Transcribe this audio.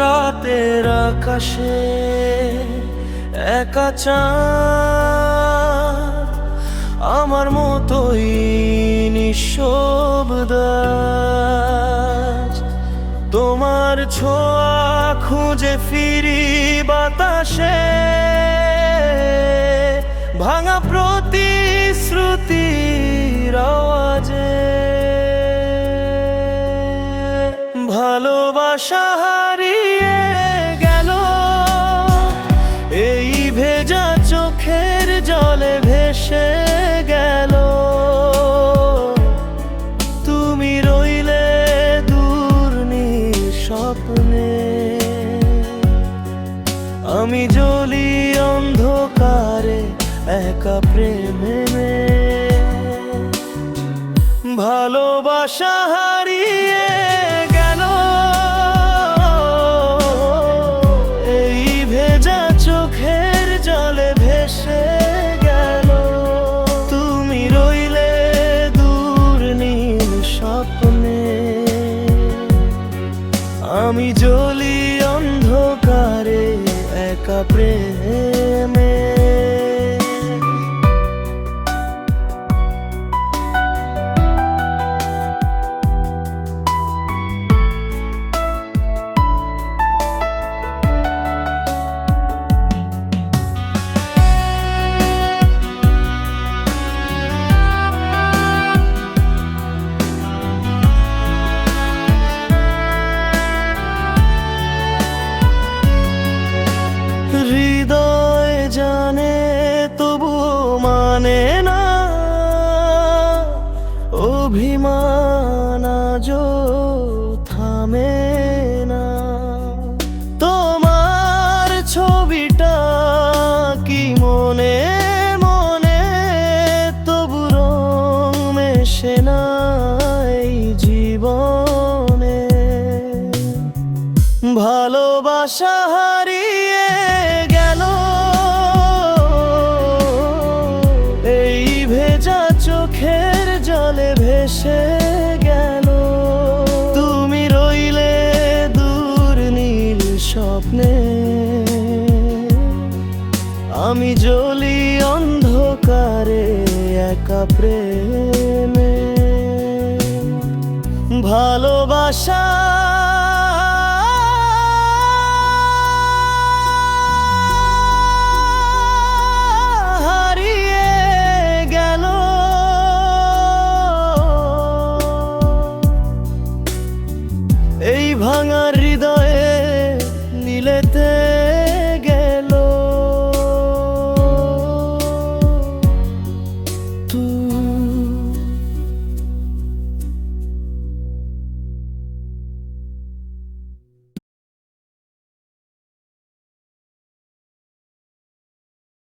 আকাশে একা আমার মতোই নিঃশব্দ তোমার ছোঁয়া খুঁজে ফিরি বাতাসে ভাঙা প্রতিশ্রুতির আওয়াজে। ভালোবাসা জলে ভেসে গেল। তুমি রইলে দূর স্বপ্নে। আমি জ্বলি অন্ধকারে একা প্রেমে ভালোবাসা হারিয়ে আমি জ্বলি অন্ধকারে একা প্রেমে অভিমান আজও থামে না। তোমার ছবিটা কি মনে মনে তবু রং মেশে না এই জীবনে? ভালোবাসা হারিয়ে গেল। এই ভেজা চোখের জলে ভেসে গেল। তুমি রইলে দূর নীল স্বপ্নে। আমি জ্বলি অন্ধকারে একা প্রেমে। ভালোবাসা